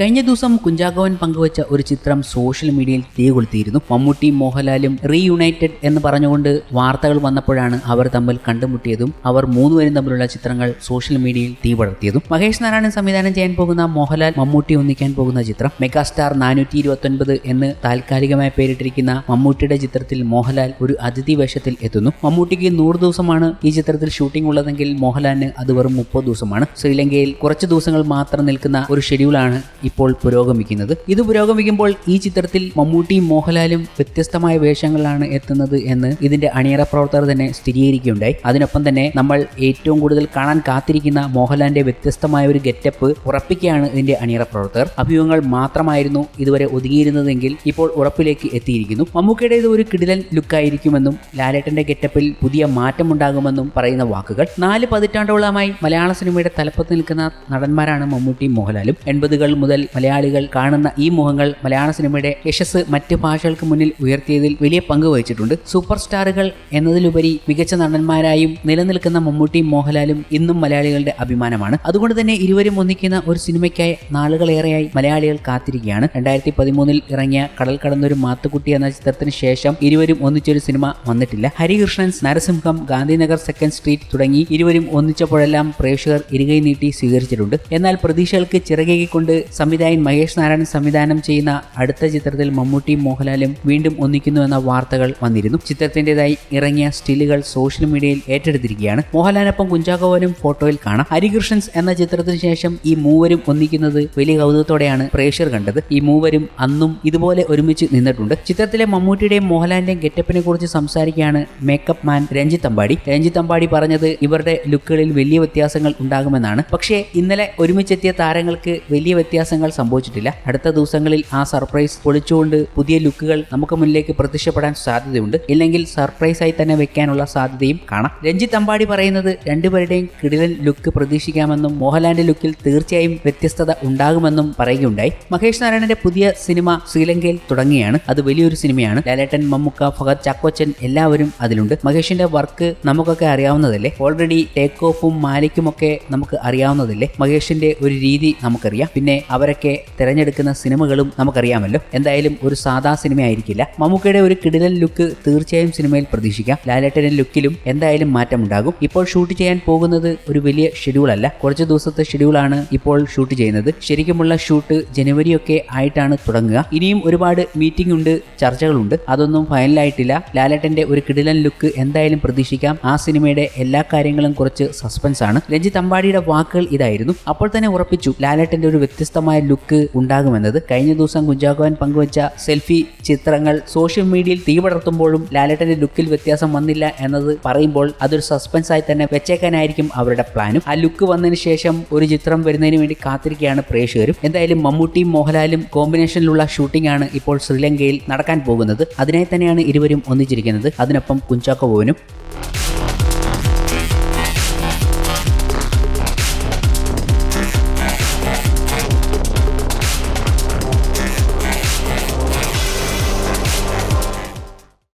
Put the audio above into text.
കഴിഞ്ഞ ദിവസം കുഞ്ചാക്കോവൻ പങ്കുവച്ച ഒരു ചിത്രം സോഷ്യൽ മീഡിയയിൽ തീ കൊളുത്തിയിരുന്നു മമ്മൂട്ടി മോഹൻലാലും റീയുണൈറ്റഡ് എന്ന് പറഞ്ഞുകൊണ്ട് വാർത്തകൾ വന്നപ്പോഴാണ് അവർ തമ്മിൽ കണ്ടുമുട്ടിയതും അവർ മൂന്നുപേരും തമ്മിലുള്ള ചിത്രങ്ങൾ സോഷ്യൽ മീഡിയയിൽ തീ പടർത്തിയതും. മഹേഷ് നാരായണൻ സംവിധാനം ചെയ്യാൻ പോകുന്ന മോഹൻലാൽ മമ്മൂട്ടി ഒന്നിക്കാൻ പോകുന്ന ചിത്രം മെഗാസ്റ്റാർ നാനൂറ്റി ഇരുപത്തൊൻപത് എന്ന് താൽക്കാലികമായി പേരിട്ടിരിക്കുന്ന മമ്മൂട്ടിയുടെ ചിത്രത്തിൽ മോഹൻലാൽ ഒരു അതിഥി വേഷത്തിൽ എത്തുന്നു. മമ്മൂട്ടിക്ക് നൂറ് ദിവസമാണ് ഈ ചിത്രത്തിൽ ഷൂട്ടിംഗ് ഉള്ളതെങ്കിൽ മോഹൻലാലിന് അത് വെറും മുപ്പത് ദിവസമാണ്. ശ്രീലങ്കയിൽ കുറച്ച് ദിവസങ്ങൾ മാത്രം നിൽക്കുന്ന ഒരു ഷെഡ്യൂളാണ് ഇപ്പോൾ പുരോഗമിക്കുന്നത്. ഇത് പുരോഗമിക്കുമ്പോൾ ഈ ചിത്രത്തിൽ മമ്മൂട്ടിയും മോഹൻലാലും വ്യത്യസ്തമായ വേഷങ്ങളിലാണ് എത്തുന്നത് എന്ന് ഇതിന്റെ അണിയറ പ്രവർത്തകർ തന്നെ സ്ഥിരീകരിക്കുകയുണ്ടായി. അതിനൊപ്പം തന്നെ നമ്മൾ ഏറ്റവും കൂടുതൽ കാണാൻ കാത്തിരിക്കുന്ന മോഹൻലാലിന്റെ വ്യത്യസ്തമായ ഒരു ഗെറ്റപ്പ് ഉറപ്പിക്കുകയാണ് ഇതിന്റെ അണിയറ പ്രവർത്തകർ. അഭിമുഖങ്ങൾ മാത്രമായിരുന്നു ഇതുവരെ ഒതുങ്ങിയിരുന്നതെങ്കിൽ ഇപ്പോൾ ഉറപ്പിലേക്ക് എത്തിയിരിക്കുന്നു. മമ്മൂക്കയുടേത് ഒരു കിടിലൻ ലുക്കായിരിക്കുമെന്നും ലാലേട്ടന്റെ ഗെറ്റപ്പിൽ പുതിയ മാറ്റമുണ്ടാകുമെന്നും പറയുന്ന വാക്കുകൾ. നാല് പതിറ്റാണ്ടോളമായി മലയാള സിനിമയുടെ തലപ്പത്ത് നിൽക്കുന്ന നടന്മാരാണ് മമ്മൂട്ടിയും മോഹൻലാലും. എൺപതുകൾ മുതൽ മലയാളികൾ കാണുന്ന ഈ മുഖങ്ങൾ മലയാള സിനിമയുടെ യശസ് മറ്റ് ഭാഷകൾക്ക് മുന്നിൽ ഉയർത്തിയതിൽ വലിയ പങ്ക് വഹിച്ചിട്ടുണ്ട്. സൂപ്പർ സ്റ്റാറുകൾ എന്നതിലുപരി മികച്ച നടന്മാരായും നിലനിൽക്കുന്ന മമ്മൂട്ടിയും മോഹൻലാലും ഇന്നും മലയാളികളുടെ അഭിമാനമാണ്. അതുകൊണ്ട് തന്നെ ഇരുവരും ഒന്നിക്കുന്ന ഒരു സിനിമയ്ക്കായി നാളുകളേറെയായി മലയാളികൾ കാത്തിരിക്കുകയാണ്. രണ്ടായിരത്തി പതിമൂന്നിൽ ഇറങ്ങിയ കടൽ കടന്നൊരു മാത്തുക്കുട്ടി എന്ന ചിത്രത്തിന് ശേഷം ഇരുവരും ഒന്നിച്ചൊരു സിനിമ വന്നിട്ടില്ല. ഹരികൃഷ്ണൻ നരസിംഹം ഗാന്ധിനഗർ സെക്കൻഡ് സ്ട്രീറ്റ് തുടങ്ങി ഇരുവരും ഒന്നിച്ചപ്പോഴെല്ലാം പ്രേക്ഷകർ ഇരുകൈ നീട്ടി സ്വീകരിച്ചിട്ടുണ്ട്. എന്നാൽ പ്രതീക്ഷകൾക്ക് ചിറകേകിക്കൊണ്ട് സംവിധായകൻ മഹേഷ് നാരായണൻ സംവിധാനം ചെയ്യുന്ന അടുത്ത ചിത്രത്തിൽ മമ്മൂട്ടിയും മോഹൻലാലും വീണ്ടും ഒന്നിക്കുന്നു എന്ന വാർത്തകൾ വന്നിരുന്നു. ചിത്രത്തിന്റെതായി ഇറങ്ങിയ സ്റ്റിലുകൾ സോഷ്യൽ മീഡിയയിൽ ഏറ്റെടുത്തിരിക്കുകയാണ്. മോഹൻലാലിനൊപ്പം കുഞ്ചാക്കോവനും ഫോട്ടോയിൽ കാണാം. ഹരികൃഷ്ണൻസ് എന്ന ചിത്രത്തിന് ശേഷം ഈ മൂവരും ഒന്നിക്കുന്നത് വലിയ കൗതുകത്തോടെയാണ് പ്രേക്ഷകർ കണ്ടത്. ഈ മൂവരും അന്നും ഇതുപോലെ ഒരുമിച്ച് നിന്നിട്ടുണ്ട്. ചിത്രത്തിലെ മമ്മൂട്ടിയുടെയും മോഹൻലാലിന്റെയും ഗെറ്റപ്പിനെ കുറിച്ച് സംസാരിക്കുകയാണ് മേക്കപ്പ് മാൻ രഞ്ജിത്ത് അമ്പാടി. രഞ്ജിത്ത് അമ്പാടി പറഞ്ഞത് ഇവരുടെ ലുക്കുകളിൽ വലിയ വ്യത്യാസങ്ങൾ ഉണ്ടാകുമെന്നാണ്. പക്ഷേ ഇന്നലെ ഒരുമിച്ചെത്തിയ താരങ്ങൾക്ക് വലിയ വ്യത്യാസങ്ങൾ സംഭവിച്ചിട്ടില്ല. അടുത്ത ദിവസങ്ങളിൽ ആ സർപ്രൈസ് പൊളിച്ചുകൊണ്ട് പുതിയ ലുക്കുകൾ നമുക്ക് മുന്നിലേക്ക് പ്രത്യക്ഷപ്പെടാൻ സാധ്യതയുണ്ട്. ഇല്ലെങ്കിൽ സർപ്രൈസ് ആയി തന്നെ വെക്കാനുള്ള സാധ്യതയും കാണാം. രഞ്ജിത്ത് അമ്പാടി പറയുന്നത് രണ്ടുപേരുടെയും കിടിലൻ ലുക്ക് പ്രതീക്ഷിക്കാമെന്നും മോഹൻലാലിന്റെ ലുക്കിൽ തീർച്ചയായും വ്യത്യസ്തത ഉണ്ടാകുമെന്നും പറയുകയുണ്ടായി. മഹേഷ് നാരായണന്റെ പുതിയ സിനിമ ശ്രീലങ്കയിൽ തുടങ്ങിയാണ് അത് വലിയൊരു സിനിമയാണ്. ലാലേട്ടൻ മമ്മുക്ക ഫഹദ് ചാക്കോച്ചൻ എല്ലാവരും അതിലുണ്ട്. മഹേഷിന്റെ വർക്ക് നമുക്കൊക്കെ അറിയാവുന്നതല്ലേ? ഓൾറെഡി ടേക്ക് ഓഫും മാലിക്കും ഒക്കെ നമുക്ക് അറിയാവുന്നതല്ലേ? മഹേഷിന്റെ ഒരു രീതി നമുക്കറിയാം. പിന്നെ അവരൊക്കെ തിരഞ്ഞെടുക്കുന്ന സിനിമകളും നമുക്കറിയാമല്ലോ. എന്തായാലും ഒരു സാധാ സിനിമ ആയിരിക്കില്ല മമ്മൂക്കയുടെ ഒരു കിടിലൻ ലുക്ക് തീർച്ചയായും സിനിമയിൽ പ്രതീക്ഷിക്കാം. ലാലേട്ടന്റെ ലുക്കിലും എന്തായാലും മാറ്റമുണ്ടാകും. ഇപ്പോൾ ഷൂട്ട് ചെയ്യാൻ പോകുന്നത് ഒരു വലിയ ഷെഡ്യൂൾ അല്ല. കുറച്ച് ദിവസത്തെ ഷെഡ്യൂളാണ് ഇപ്പോൾ ഷൂട്ട് ചെയ്യുന്നത്. ശരിക്കുമുള്ള ഷൂട്ട് ജനുവരി ഒക്കെ ആയിട്ടാണ് തുടങ്ങുക. ഇനിയും ഒരുപാട് മീറ്റിംഗ് ഉണ്ട് ചർച്ചകളുണ്ട്. അതൊന്നും ഫൈനലായിട്ടില്ല ലാലേട്ടന്റെ ഒരു കിടിലൻ ലുക്ക് എന്തായാലും പ്രതീക്ഷിക്കാം. ആ സിനിമയുടെ എല്ലാ കാര്യങ്ങളും കുറച്ച് സസ്പെൻസ് ആണ്. രഞ്ജിത്ത് അമ്പാടിയുടെ വാക്കുകൾ ഇതായിരുന്നു. അപ്പോൾ തന്നെ ഉറപ്പിച്ചു. ലാലേട്ടന്റെ ഒരു വ്യത്യസ്തമായ ലുക്ക് ഉണ്ടാകുമെന്നത് കഴിഞ്ഞ ദിവസം കുഞ്ചാക്കോൻ പങ്കുവച്ച സെൽഫി ചിത്രങ്ങൾ സോഷ്യൽ മീഡിയയിൽ തീപടർത്തുമ്പോഴും ലാലേട്ടന്റെ ലുക്കിൽ വ്യത്യാസം വന്നില്ല എന്നത് പറയുമ്പോൾ അതൊരു സസ്പെൻസ് ആയി തന്നെ വെച്ചേക്കാനായിരിക്കും അവരുടെ പ്ലാനും. ആ ലുക്ക് വന്നതിന് ശേഷം ഒരു ചിത്രം വരുന്നതിന് വേണ്ടി കാത്തിരിക്കുകയാണ് പ്രേക്ഷകരും. എന്തായാലും മമ്മൂട്ടിയും മോഹൻലാലും കോമ്പിനേഷനിലുള്ള ഷൂട്ടിംഗ് ആണ് ഇപ്പോൾ ശ്രീലങ്കയിൽ നടക്കാൻ പോകുന്നത്. അതിനായി തന്നെയാണ് ഇരുവരും ഒന്നിച്ചിരിക്കുന്നത്. അതിനൊപ്പം കുഞ്ചാക്കോ ബോവനും